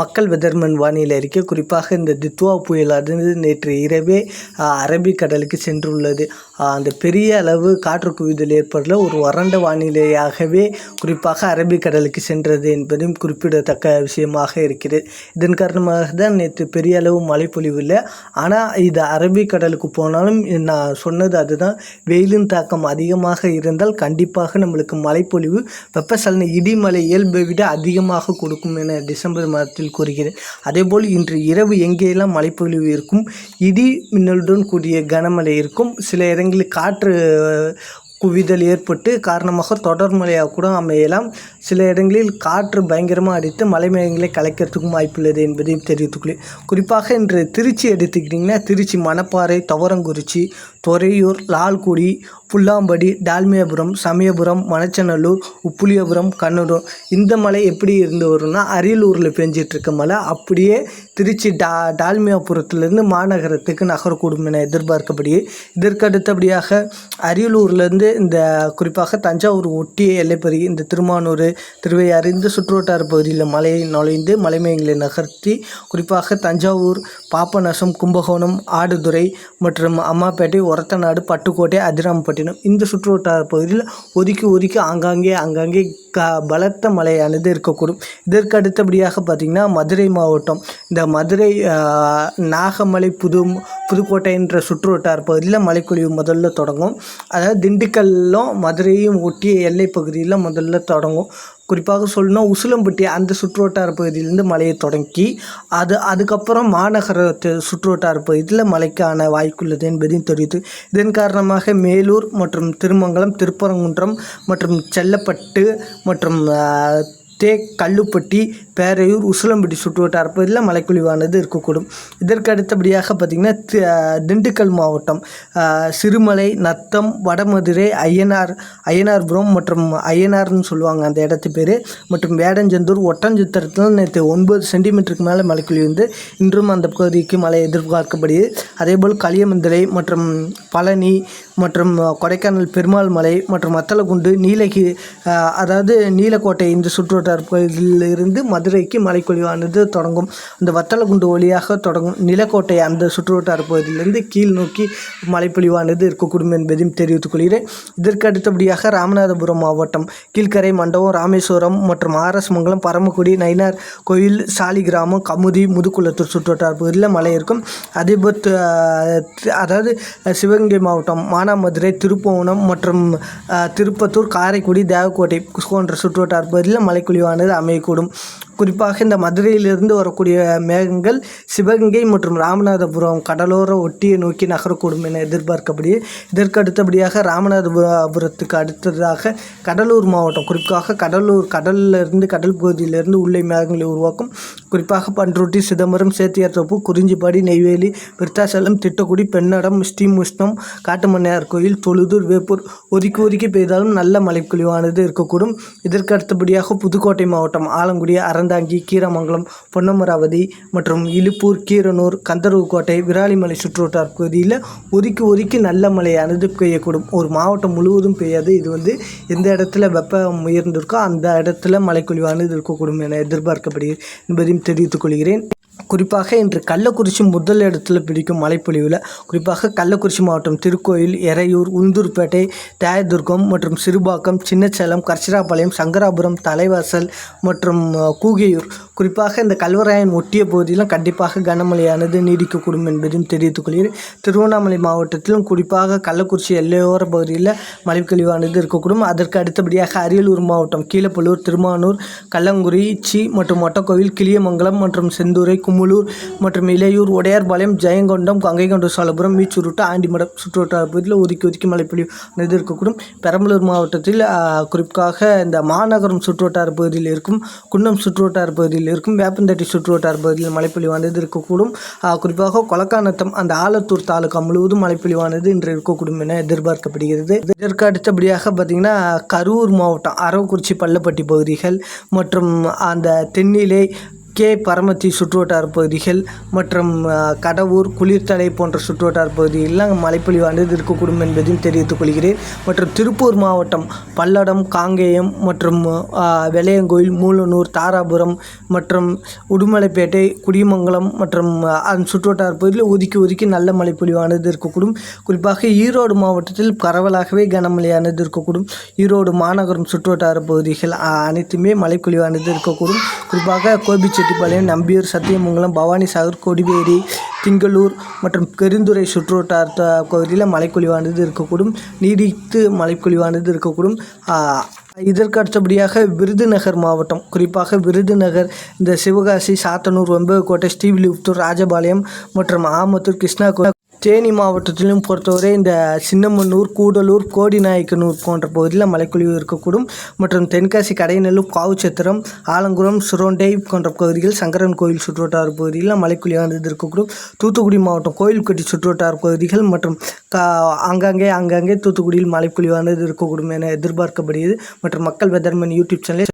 மக்கள் வெதர்மன் வானிலை அறிக்கை. குறிப்பாக இந்த தித்வா புயலானது நேற்று இரவே அரபிக்கடலுக்கு சென்றுள்ளது. அந்த பெரிய அளவு காற்று குவிதல் ஏற்படல. ஒரு வறண்ட வானிலையாகவே குறிப்பாக அரபிக்கடலுக்கு சென்றது என்பதும் குறிப்பிடத்தக்க விஷயமாக இருக்கிறது. இதன் காரணமாக தான் நேற்று பெரிய அளவு மழை பொழிவு இல்லை ஆனால் இது அரபிக்கடலுக்கு போனாலும் நான் சொன்னது அதுதான். வெயிலின் தாக்கம் அதிகமாக இருந்தால் கண்டிப்பாக நம்மளுக்கு மழைப்பொழிவு வெப்பசலன இடிமலை இயல்பை விட அதிகமாக கொடுக்கும் என டிசம்பர் மாதத்தில் கூறுகிறேன் அதேபோல் இன்று இரவு எங்கேயெல்லாம் மழைப்பொழிவு இருக்கும்? இடி மின்னலுடன் கூடிய கனமழை இருக்கும். சில இடங்களில் காற்று குவிதல் ஏற்பட்டு காரணமாக தொடர் மழையாக கூட அமையலாம். சில இடங்களில் காற்று பயங்கரமாக அடித்து மலை மேகங்களை கலைக்கிறதுக்கும் வாய்ப்புள்ளது என்பதையும் தெரிவித்துக்கொள்ளேன் குறிப்பாக இன்று திருச்சி எடுத்துக்கிட்டிங்கன்னா திருச்சி மணப்பாறை துவரங்குறிச்சி துறையூர் லால்குடி புல்லாம்படி டால்மியாபுரம் சமயபுரம் மணச்சநல்லூர் உப்புளியபுரம் கண்ணூர் இந்த மலை எப்படி இருந்து வரும்னா அரியலூரில் பெஞ்சிட்ருக்க மலை. அப்படியே திருச்சி டா டால்மியாபுரத்துலேருந்து மாநகரத்துக்கு நகரக்கூடும் என எதிர்பார்க்கப்படுகிறது. இதற்கு அடுத்தபடியாக அரியலூர்லேருந்து இந்த குறிப்பாக தஞ்சாவூர் ஒட்டிய எல்லைப்பகுதி இந்த திருமானூர் திருவையாறு இந்த சுற்றுவட்டார பகுதியில் மலையை நுழைந்து மலைமயங்களை நகர்த்தி குறிப்பாக தஞ்சாவூர் பாப்பநாசம் கும்பகோணம் ஆடுதுறை மற்றும் அம்மாப்பேட்டை ஒரத்தநாடு பட்டுக்கோட்டை அதிராமப்பட்டினம் இந்த சுற்றுவட்டார பகுதியில் ஒதுக்கி ஒதுக்கி ஆங்காங்கே ஆங்காங்கே க பலத்த மழையானது இருக்கக்கூடும். இதற்கு அடுத்தபடியாக பார்த்திங்கன்னா மதுரை மாவட்டம் இந்த மதுரை நாகமலை புது புதுக்கோட்டை என்ற சுற்றுவட்டார பகுதியில் மழைப்பொழிவு முதல்ல தொடங்கும். அதாவது திண்டுக்கல்லும் மதுரையும் ஒட்டிய எல்லை பகுதியில் முதல்ல தொடங்கும். குறிப்பாக சொல்லணும்னா உசிலம்பட்டி அந்த சுற்றுவட்டார பகுதியிலேருந்து மழையை தொடங்கி அது அதுக்கப்புறம் மாநகரத்து சுற்றுவட்டார பகுதியில் மழைக்கான வாய்ப்புள்ளது என்பதையும் தெரிவித்து இதன் காரணமாக மேலூர் மற்றும் திருமங்கலம் திருப்பரங்குன்றம் மற்றும் செல்லப்பட்டு மற்றும் தே கல்லுப்பட்டி பேரையூர் உசிலம்பட்டி சுற்றுவட்டார பகுதியில் மழைக்குழிவானது இருக்கக்கூடும். இதற்கு அடுத்தபடியாக பார்த்திங்கன்னா தி- திண்டுக்கல் மாவட்டம். சிறுமலை நத்தம் வடமதுரை ஐயனார் ஐயனார்புரம் மற்றும் ஐயனார்னு சொல்லுவாங்க அந்த இடத்து பேர். மற்றும் வேடஞ்செந்தூர் ஒட்டஞ்சத்திரத்தில் நேற்று ஒன்பது சென்டிமீட்டருக்கு மேலே மழைக்குழி வந்து இன்றும் அந்த பகுதிக்கு மழை எதிர்பார்க்கப்படுகிறது. அதேபோல் களியமந்தலை மற்றும் பழனி மற்றும் கொடைக்கானல் பெருமாள் மலை மற்றும் வத்தலகுண்டு நீலகி அதாவது நீலக்கோட்டை இந்த சுற்றுவட்டார பகுதியிலிருந்து மதுரைக்கு மலைப்பொழிவானது தொடங்கும். அந்த வத்தலகுண்டு வழியாக தொடங்கும் நிலக்கோட்டை அந்த சுற்றுவட்டார பகுதியிலிருந்து கீழ் நோக்கி மலைப்பொழிவானது இருக்கக்கூடும் என்பதையும் தெரிவித்துக் கொள்கிறேன். இதற்கு அடுத்தபடியாக ராமநாதபுரம் மாவட்டம் கீழ்கரை மண்டபம் ராமேஸ்வரம் மற்றும் ஆர்எஸ் மங்கலம் பரமக்குடி நயினார் கோயில் சாலிகிராமம் கமுதி முதுகுளத்தூர் சுற்றுவட்டார பகுதியில் மலை இருக்கும். அதேபோல் அதாவது சிவகங்கை மாவட்டம் மானாமதுரை திருப்புவனம் மற்றும் திருப்பத்தூர் காரைக்குடி தேவக்கோட்டை போன்ற சுற்றுவட்டார பகுதியில் மழைக்குழிவானது அமையக்கூடும். குறிப்பாக இந்த மதுரையிலிருந்து வரக்கூடிய மேகங்கள் சிவகங்கை மற்றும் ராமநாதபுரம் கடலோர ஒட்டியை நோக்கி நகரக்கூடும் என எதிர்பார்க்கப்படுகிறது. இதற்கு அடுத்தபடியாக ராமநாதபுரத்துக்கு அடுத்ததாக கடலூர் மாவட்டம். குறிப்பாக கடலூர் கடலிலிருந்து கடல் பகுதியிலிருந்து உள்ளே மேகங்களை உருவாக்கும் குறிப்பாக பன்ருட்டி சிதம்பரம் சேத்தியார்தோப்பு குறிஞ்சிப்பாடி நெய்வேலி விருத்தாசலம் திட்டக்குடி பெண்ணடம் ஸ்ரீமுஷ்ணம் காட்டுமன்னையார் கோயில் தொழுதூர் வேப்பூர். ஒதுக்கி ஒதுக்கி பெய்தாலும் நல்ல மழைப்பொழிவானது இருக்கக்கூடும். இதற்கு அடுத்தபடியாக புதுக்கோட்டை மாவட்டம் ஆலங்குடி அறந்தாங்கி கீரமங்கலம் பொன்னமராவதி மற்றும் இலுப்பூர் கீரனூர் கந்தர்வுக்கோட்டை விராலிமலை சுற்றுவட்டார் பகுதியில் ஒதுக்கி ஒதுக்கி நல்ல மழையானது பெய்யக்கூடும். ஒரு மாவட்டம் முழுவதும் பெய்யாது. இது வந்து எந்த இடத்துல வெப்பம் உயர்ந்திருக்கோ அந்த இடத்துல மலைக்குழிவானது இருக்கக்கூடும் என எதிர்பார்க்கப்படுகிறது என்பதையும் தெரிவித்துக் கொள்கிறேன். குறிப்பாக இன்று கள்ளக்குறிச்சி முதல் இடத்துல பிடிக்கும் மழைப்பொழிவில் குறிப்பாக கள்ளக்குறிச்சி மாவட்டம் திருக்கோயில் எறையூர் உந்தூர்பேட்டை தாயதுர்கம் மற்றும் சிறுபாக்கம் சின்னசேலம் கர்ச்சிராபாளையம் சங்கராபுரம் தலைவாசல் மற்றும் கூகையூர். குறிப்பாக இந்த கல்வராயன் ஒட்டிய பகுதியிலும் கண்டிப்பாக கனமழையானது நீடிக்கக்கூடும் என்பதையும் தெரிவித்துக் கொள்கிறேன். திருவண்ணாமலை மாவட்டத்திலும் குறிப்பாக கள்ளக்குறிச்சி எல்லையோர பகுதியில் மழைப்பொழிவானது இருக்கக்கூடும். அதற்கு அடுத்தபடியாக அரியலூர் மாவட்டம் கீழப்பள்ளூர் திருமானூர் கள்ளங்குறிச்சி மற்றும் மொட்டக்கோவில் கிளியமங்கலம் மற்றும் செந்துறை குமுளூர் மற்றும் இளையூர் உடையார்பாளையம் ஜெயங்கொண்டம் கங்கைகொண்ட சாலபுரம் மீச்சூருட்டு ஆண்டிமடம் சுற்றுவட்டார பகுதியில் ஒதுக்கி ஒதுக்கி மழைப்பொழிவு இது இருக்கக்கூடும் பெரம்பலூர் மாவட்டத்தில் குறிப்பாக இந்த மாநகரம் சுற்றுவட்டார பகுதியில் இருக்கும் குன்னம் சுற்றுவட்டார பகுதியில் இருக்கும் வேப்பந்தட்டி சுற்றுவட்டார பகுதியில் மழைப்பொழிவானது இருக்கக்கூடும் குறிப்பாக கொலக்கானத்தம் அந்த ஆலத்தூர் தாலுகா முழுவதும் மழைப்பொழிவானது இன்று இருக்கக்கூடும் என எதிர்பார்க்கப்படுகிறது. இதற்கு அடுத்தபடியாக பார்த்திங்கன்னா கரூர் மாவட்டம் அரவக்குறிச்சி பள்ளப்பட்டி பகுதிகள் மற்றும் அந்த தென்னிலை கே பரமத்தி சுற்றுவட்டார பகுதிகள் மற்றும் கடவுர் குளிர்தலை போன்ற சுற்றுவட்டார பகுதிகளில் மழைப்பொழிவானது இருக்கக்கூடும் என்பதையும் தெரிவித்துக் கொள்கிறேன். மற்றும் திருப்பூர் மாவட்டம் பல்லடம் காங்கேயம் மற்றும் வெளையங்கோயில் வெள்ளையங்கோயில் மூலனூர் தாராபுரம் மற்றும் உடுமலைப்பேட்டை குடிமங்கலம் மற்றும் அந்த அதன் சுற்றுவட்டார பகுதியில் ஒதுக்கி ஒதுக்கி நல்ல மழைப்பொழிவானது இருக்கக்கூடும். குறிப்பாக ஈரோடு மாவட்டத்தில் பரவலாகவே கனமழையானது இருக்கக்கூடும். ஈரோடு மாநகரம் சுற்றுவட்டார பகுதிகள் அனைத்துமே மழைப்பொழிவானது இருக்கக்கூடும். குறிப்பாக செட்டிப்பாளையம் நம்பியூர் சத்தியமங்கலம் பவானிசாகர் கொடிவேரி திங்களூர் மற்றும் பெருந்துறை சுற்றுவட்டார பகுதியில் மழைப்பொழிவானது இருக்கக்கூடும். நீடித்து மழைப்பொழிவானது இருக்கக்கூடும். இதற்கு அடுத்தபடியாக விருதுநகர் மாவட்டம் குறிப்பாக விருதுநகர் இந்த சிவகாசி சாத்தனூர் வெம்பகோட்டை ஸ்ரீவில்லிபுத்தூர் ராஜபாளையம் மற்றும் ஆமத்தூர் கிருஷ்ணா தேனி மாவட்டத்திலும் பொறுத்தவரை இந்த சின்னமனூர் கூடலூர் கோடிநாயக்கனூர் போன்ற பகுதியில் மழைக்குழிவு இருக்கக்கூடும். மற்றும் தென்காசி கடையநல்லூர் காவுச்சத்திரம் ஆலங்குளம் சுரோண்டை போன்ற பகுதிகள் சங்கரன் கோயில் சுற்றுவட்டார பகுதியில் மழைப்பொழிவானது இருக்கக்கூடும். தூத்துக்குடி மாவட்டம் கோயில்பட்டி சுற்றுவட்டார பகுதிகள் மற்றும் கா ஆங்காங்கே ஆங்காங்கே தூத்துக்குடியில் மழைப்பொழிவானது இருக்கக்கூடும் என எதிர்பார்க்கப்படுகிறது. மற்றும் மக்கள் வெதர்மன் யூடியூப் சேனலில்